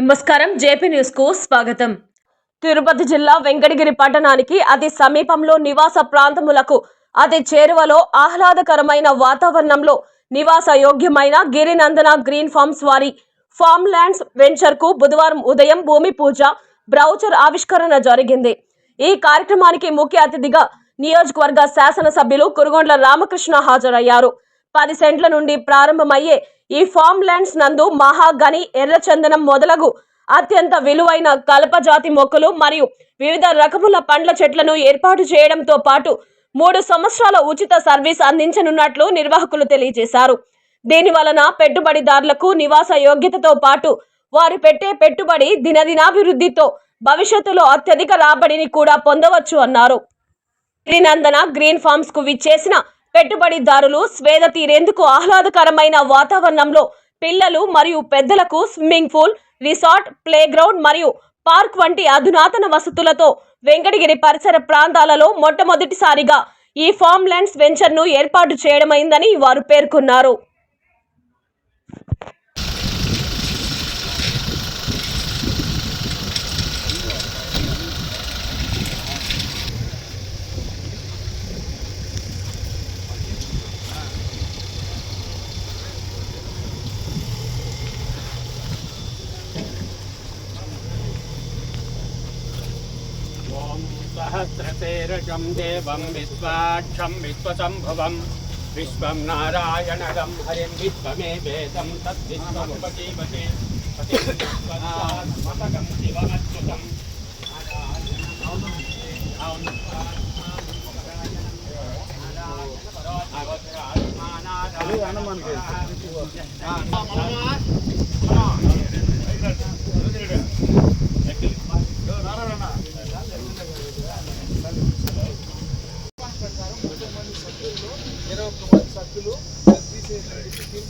నమస్కారం. జేపీ న్యూస్కు స్వాగతం. తిరుపతి జిల్లా వెంకటగిరి పట్టణానికి అతి సమీపంలో నివాస ప్రాంతములకు అతి చేరువలో ఆహ్లాదకరమైన వాతావరణంలో నివాస యోగ్యమైన గిరినందన గ్రీన్ ఫార్మ్స్ వారి ఫార్మ్ ల్యాండ్స్ వెంచర్కు బుధవారం ఉదయం భూమి పూజ బ్రౌచర్ ఆవిష్కరణ జరిగింది. ఈ కార్యక్రమానికి ముఖ్య అతిథిగా నియోజకవర్గ శాసనసభ్యులు కురుగొండ్ల రామకృష్ణ హాజరయ్యారు. పది సెంట్ల నుండి ప్రారంభమయ్యే ఈ ఫామ్ ల్యాండ్స్ నందు మహాగని ఎర్రచందనం మొదలగు అత్యంత విలువైన కలపజాతి మొక్కలు మరియు వివిధ రకముల పండ్ల చెట్లను ఏర్పాటు చేయడంతో పాటు మూడు సంవత్సరాల ఉచిత సర్వీస్ అందించనున్నట్లు నిర్వాహకులు తెలియజేశారు. దీని వలన పెట్టుబడిదారులకు నివాస యోగ్యతతో పాటు వారు పెట్టే పెట్టుబడి దినదినాభివృద్ధితో భవిష్యత్తులో అత్యధిక రాబడిని కూడా పొందవచ్చు అన్నారు. గిరినందన గ్రీన్ ఫార్మ్స్కు విచ్చేసిన పెట్టుబడిదారులు స్వేద తీరేందుకు ఆహ్లాదకరమైన వాతావరణంలో పిల్లలు మరియు పెద్దలకు స్విమ్మింగ్ పూల్ రిసార్ట్ ప్లేగ్రౌండ్ మరియు పార్క్ వంటి అధునాతన వసతులతో వెంకటగిరి పరిసర ప్రాంతాలలో మొట్టమొదటిసారిగా ఈ ఫామ్ ల్యాండ్స్ వెంచర్ను ఏర్పాటు చేయడమైందని వారు పేర్కొన్నారు. सहस्रतेरजं देवं विश्वाक्षं विश्वसम्भवं विश्वं नारायणगं हरिं विश्वमे वेदं तद्विश्वमुपजीवते ఇరవై ఒక్క మంది సభ్యులు తీసేటువంటి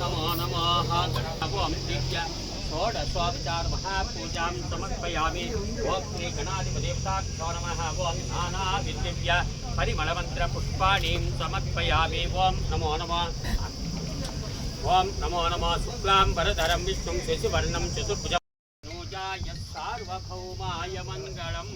నమో నమః. षोडशोपचार महापूजां समर्पयामि ॐ श्री गणाधिपदेवताभ्यो नमः ॐ नानाविदिव्य परिमलमन्त्रपुष्पाणीं समर्पयामि ॐ नमो नमः ॐ नमो नमः शुक्लां वरधरं विष्णुं शशिवर्णं चतुर्भुजं नूजाय सार्वभौमाय मङ्गलम्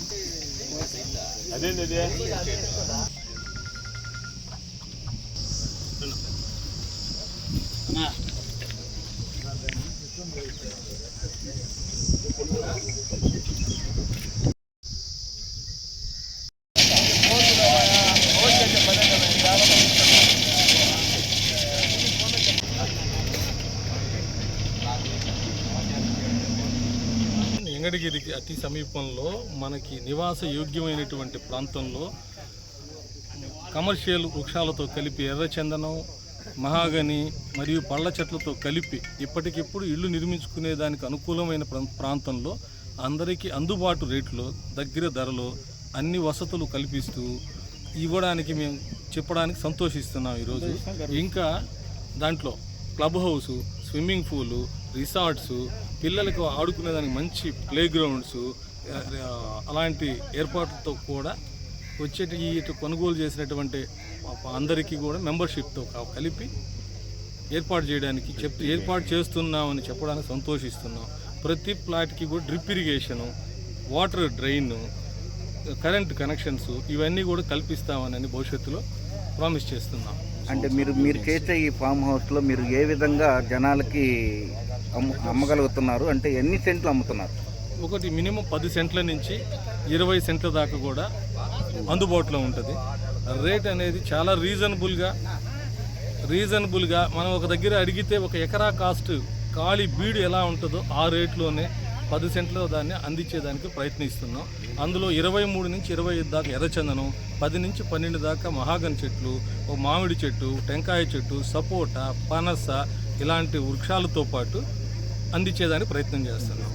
స్వామి లోపల ఉంది లోపల ఉంది లోపల వెంకటగిరికి అతి సమీపంలో మనకి నివాస యోగ్యమైనటువంటి ప్రాంతంలో కమర్షియల్ వృక్షాలతో కలిపి ఎర్రచందనం మహాగని మరియు పళ్ళ చెట్లతో కలిపి ఇప్పటికిప్పుడు ఇల్లు నిర్మించుకునే దానికి అనుకూలమైన ప్రా- ప్రాంతంలో అందరికీ అందుబాటు రేట్లో దగ్గర ధరలో అన్ని వసతులు కల్పిస్తూ ఇవ్వడానికి మేము చెప్పడానికి సంతోషిస్తున్నాం ఈరోజు. ఇంకా దాంట్లో club house swimming pool resorts పిల్లలకు ఆడుకునేదానికి మంచి ప్లే గ్రౌండ్స్ అలాంటి ఏర్పాట్లతో కూడా వచ్చేటి ఈ ఇటు కొనుగోలు చేసినటువంటి అందరికీ కూడా మెంబర్షిప్తో కలిపి ఏర్పాటు చేయడానికి చెప్ ఏర్పాటు చేస్తున్నామని చెప్పడానికి సంతోషిస్తున్నాం. ప్రతి ప్లాట్కి కూడా drip irrigation water drain current connections ఇవన్నీ కూడా కల్పిస్తామని భవిష్యత్తులో ప్రామిస్ చేస్తున్నాం. అంటే మీరు మీరు చేసే ఈ ఫామ్ హౌస్లో మీరు ఏ విధంగా జనాలకి అమ్మగలుగుతున్నారు? అంటే ఎన్ని సెంట్లు అమ్ముతున్నారు? ఒకటి మినిమం పది సెంట్ల నుంచి ఇరవై సెంట్ల దాకా కూడా అందుబాటులో ఉంటుంది. రేట్ అనేది చాలా రీజనబుల్గా రీజనబుల్గా మనం ఒక దగ్గర అడిగితే ఒక ఎకరా కాస్ట్ ఖాళీ బీడు ఎలా ఉంటుందో ఆ రేట్లోనే పది సెంట్లో దాన్ని అందించేదానికి ప్రయత్నిస్తున్నాం. అందులో ఇరవై మూడు నుంచి ఇరవై ఐదు దాకా ఎర్రచందనం పది నుంచి పన్నెండు దాకా మహాగన్ చెట్లు ఒక మామిడి చెట్టు టెంకాయ చెట్టు సపోటా పనస ఇలాంటి వృక్షాలతో పాటు అందించేదానికి ప్రయత్నం చేస్తున్నాం.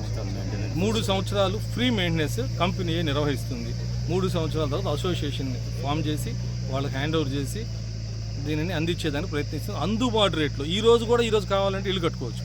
మూడు సంవత్సరాలు ఫ్రీ మెయింటెనెన్స్ కంపెనీయే నిర్వహిస్తుంది. మూడు సంవత్సరాల తర్వాత అసోసియేషన్ ఫామ్ చేసి వాళ్ళకి హ్యాండ్ ఓవర్ చేసి దీనిని అందించేదానికి ప్రయత్నిస్తుంది అందుబాటు రేట్లో ఈ రోజు కూడా ఈరోజు కావాలంటే ఇల్లు కట్టుకోవచ్చు.